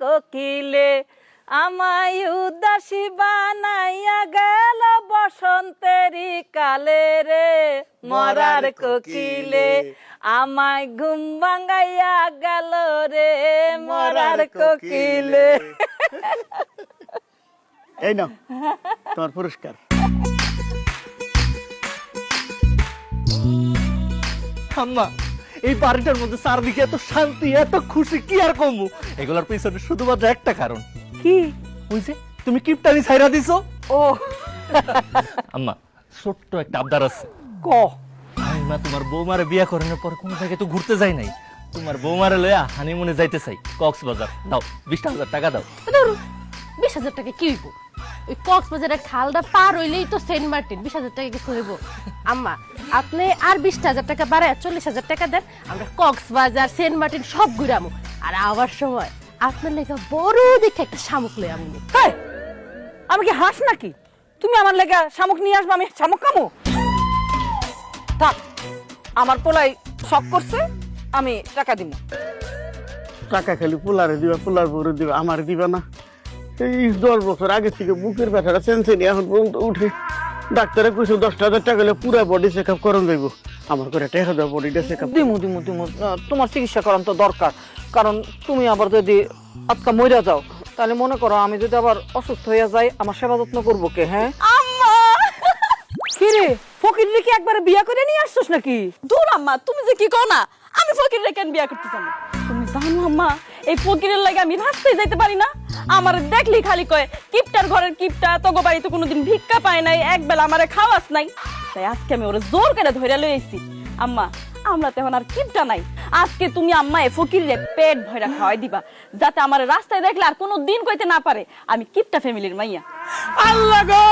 কোকিলে আমায় উদাসী বানাইয়া গেল বসন্তেরই কালে রে। মরার কোকিলে আমায় ঘুম ভাঙাইয়া গেল রে। মরার কোকিলে। এই নাও তোমার পুরস্কার। আম্মা এই বাড়িটার মধ্যে চারদিকে এত শান্তি এত খুশি কি আর কমু এগুলোর পিছনে শুধুমাত্র একটা কারণ। কি? ওই যে তুমি কিপটানি ছাইরা দিছো? ও। আম্মা ছোট্ট একটা আবদার আছে। ক? আমি মা তোমার বৌমারে বিয়া করানোর পর কোনো জায়গায় তো ঘুরতে যাই নাই। তোমার বৌমারে লয়া হানিমুনে যাইতে চাই। কক্সবাজার। দাও বিশটা হাজার টাকা দাও। বিশ হাজার টাকা কি হইব? ওই কক্সবাজারের খালটা পার হইলেই তো সেন্ট মার্টিন বিশ হাজার টাকা কিছু হইব। আম্মা আপনি আর বিশ হাজার টাকা বাড়ায় চল্লিশ হাজার টাকা দেন আমরা কক্সবাজার সেন্ট মার্টিন সব ঘুরামু। আর আবার সময় আপনার লেখা বড় দেখে একটা শামুক লই আমি হেই, আমি কি হাঁস নাকি? তুমি আমার লেখা শামুক নিয়ে আসবে আমি শামুক খামো? থাক আমার পোলাই শখ করছে আমি টাকা দিব টাকা খালি পোলারে দিবা পোলার বউরে দিবা আমার দিবা না। এই দশ বছর আগে থেকে বুকের ব্যথাটা সেন্সেনি এখন পর্যন্ত উঠে ডাক্তারে কইছে দশটা হাজার টাকা হলে পুরা বডি চেক আপ করন যাইব। আমার করে টেকা দেওয়া বডিটা চেক আপ দিমু দিমু দিমু। তোমার চিকিৎসা করান তো দরকার। কারণ তুমি আবার যদি আজকা মরে যাও তাহলে মনে করো আমি যদি আবার অসুস্থ হয়ে যাই আমার সেবা যত্ন করব কে হ্যাঁ? আম্মা! কি রে ফকির কি একবারে বিয়া করে নিয়ে আসছস নাকি? দূর আম্মা তুমি যে কি কও না আমি ফকিরের কেন বিয়া করতে চাই জানো আম্মা, এই ফকিরের লাগে আমি রাস্তায় যাইতে পারি না। আমার দেখলি খালি কয়, কিপটার ঘরের কিপটা, তোগো বাড়িতে কোনোদিন ভিক্ষা পায় নাই এক বেলা আমারে খাওয়াস নাই। তাই আজকে আমি ওরে জোর করে ধরে লই আইছি। আম্মা, আমরা তো এখন আর কিপটা নাই। আজকে তুমি আম্মা এ ফকিরে পেট ভরা খাওয়াই দিবা, যাতে আমার রাস্তায় দেখলে আর কোনো দিন কইতে না পারে। আমি কিপটা ফ্যামিলির মাইয়া। আল্লাহ গো,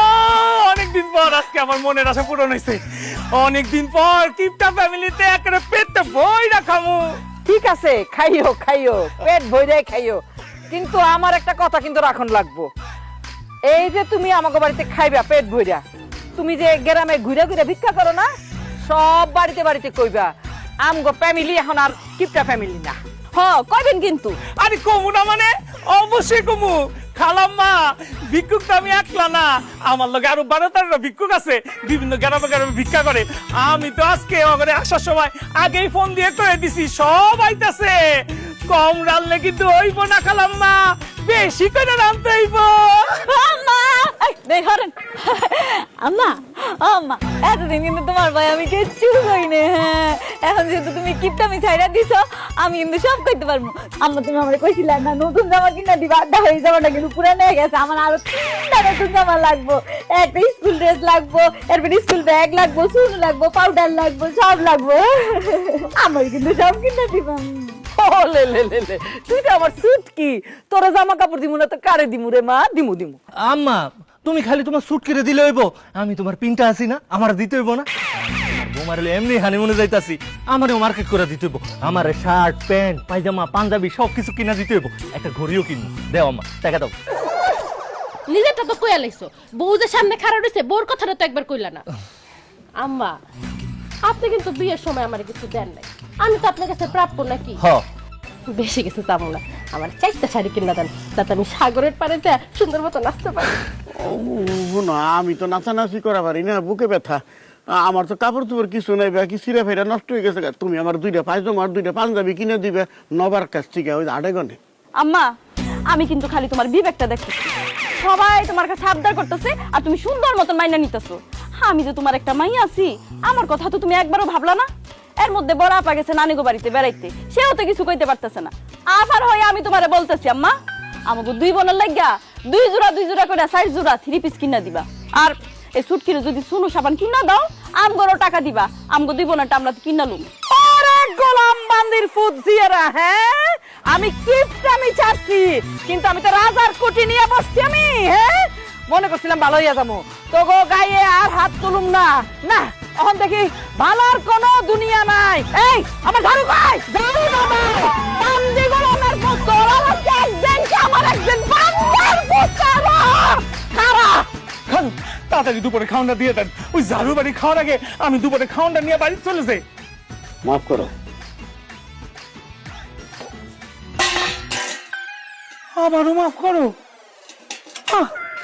অনেকদিন পর আজকে আমার মনের আশা পূরণ হয়েছে অনেকদিন পর কিপটা ফ্যামিলিতে একেবারে পেটটা বই রাখামু ঠিক আছে, খাইও খাইও, পেট ভরে খাইও। কিন্তু আমার একটা কথা কিন্তু রাখন লাগবো। এই যে তুমি আমাকে বাড়িতে খাইবা পেট ভইরা, তুমি যে গ্রামে ঘুরে ঘুরে ভিক্ষা করো না, সব বাড়িতে বাড়িতে কইবা, আমগো ফ্যামিলি এখন আর কিপটা ফ্যামিলি না। হ, কইবেন কিন্তু। আরে কমু না মানে? অবশ্যই কমু। খালাম্মা ভিক্ষুক তো আমি একলা না। আমার লগে আরও বারো তেরোটা ভিক্ষুক আছে বিভিন্ন গ্রামে গ্রামে ভিক্ষা করে। আমি তো আজকে ওখানে আসার সময় আগেই ফোন দিয়ে করে দিছি সব আইতাছে। কম রানলে কিন্তু হইব না খালাম্মা বেশি করে রান্ধতে হইব। আম্মা এই, আম্মা আম্মা এতদিন কিন্তু তোমার ভাই আমি কিচ্ছু কইনি হ্যাঁ। এখন যেহেতু তুমি কিপটামি ছাইরা দিছো আমি কিন্তু সব করতে পারব। আম্মা তুমি আমার কইছিলা না নতুন জামা কিনা দিবা আড্ডা হয়ে জামাটা কিন্তু পুরানো হয়ে গেছে। আমার আরও তিনটা নতুন জামা লাগবো একটা স্কুল ড্রেস লাগবো এরপর স্কুল ব্যাগ লাগবো শুজ লাগবো পাউডার লাগবো সব লাগবো। আমার কিন্তু সব কিনা দিবা। ও লে লে লে লে। তুই তো আমার সুট কি? তোরা জামা কাপড় দিমু না তো কারে দিমু রে মা? দিমু দিমু। আম্মা তুমি খালি তোমার সুট কিনে দিলে হইব। আমি তোমার পিনটা আছি না আমার দিতে হইব না। তোমার এমনি হানিমুনে যাইতাছি আমারও মার্কেট করে দিতে হইব। আমার শার্ট প্যান্ট পায়জামা পাঞ্জাবি সব কিছু কিনা দিতে হইব। একটা ঘড়িও কিনবো। দেও টাকা দাও। নিজেরটা তো কইয়া লাইছো। বউ যে সামনে খারাপ রয়েছে বউর কথাটা তো একবার কইলা না। আম্মা আপনি কিন্তু বিয়ের সময় আমার কিছু দেন নাই। আমি তো আপনার কাছে প্রাপ্য নাকি? হ। বেশি কিছু চাবো না। আমার চারটা শাড়ি কিনা দেন যাতে আমি সাগরের পাড়ে যা সুন্দর মতো নাচতে পারি। না, আমি তো নাচানাচি করা পারি না, বুকে ব্যথা। আমার তো কাপড় চোপড় কিছু নাই বাকি সিরা ফেরা নষ্ট হয়ে গেছে তুমি আমার দুইটা পায়জামা আর দুইটা পাঞ্জাবি কিনে দিবে, নবার কাছ থেকে ওই আড়ে আম্মা, আমি কিন্তু খালি তোমার বিবেকটা দেখতেছি। সবাই তোমার কাছে আবদার করতেছে, আর তুমি সুন্দর মতন মাইনা নিতেছো। আমি যে তোমার একটা মাইয়া আছি, আমার কথা তো তুমি একবারও ভাবলা না। এর মধ্যে বড় আপা গেছে নানিগো বাড়িতে বেড়াইতে, সেও তো কিছু কইতে পারতেছে না। আফার হয়ে আমি তোমারে বলতেছি, আম্মা। আমাকে দুই বোনের লাগিয়া দুই জোড়া দুই জোড়া করে সাইজ জোড়া থ্রি পিস কিনা দিবা। আর এই সুট কিনে যদি সুনু সাবান কিনা দাও, আমগরও টাকা দিবা। আমগো দুই বোনেরটা আমরা কিনা লুম। গোলাম বান্দির ফুট জিয়ারা হ্যাঁ? আমি কিপটা আমি চাচ্ছি, কিন্তু আমি তো রাজার কোটি নিয়ে বসছি আমি হ্যাঁ? মনে করছিলাম ভালো হইয়া যাব। তো গো গায়ে আর হাত তুলুম না। না, এখন দেখি ভালোর কোনো দুনিয়া নাই। এই, আমার ঝাড়ু কই ঝাড়ু না ভাই বান্দি গোলামের পুত্র আমার তাড়াতাড়ি দুপুরে খাওয়াটা দিয়ে দেন। ওই ঝাড়ু বাড়ি খাওয়ার আগে আমি দুপুরে খাওয়াটা নিয়ে বাড়ি চলে যাই। মাফ করো। আবারও মাফ করো। আহ!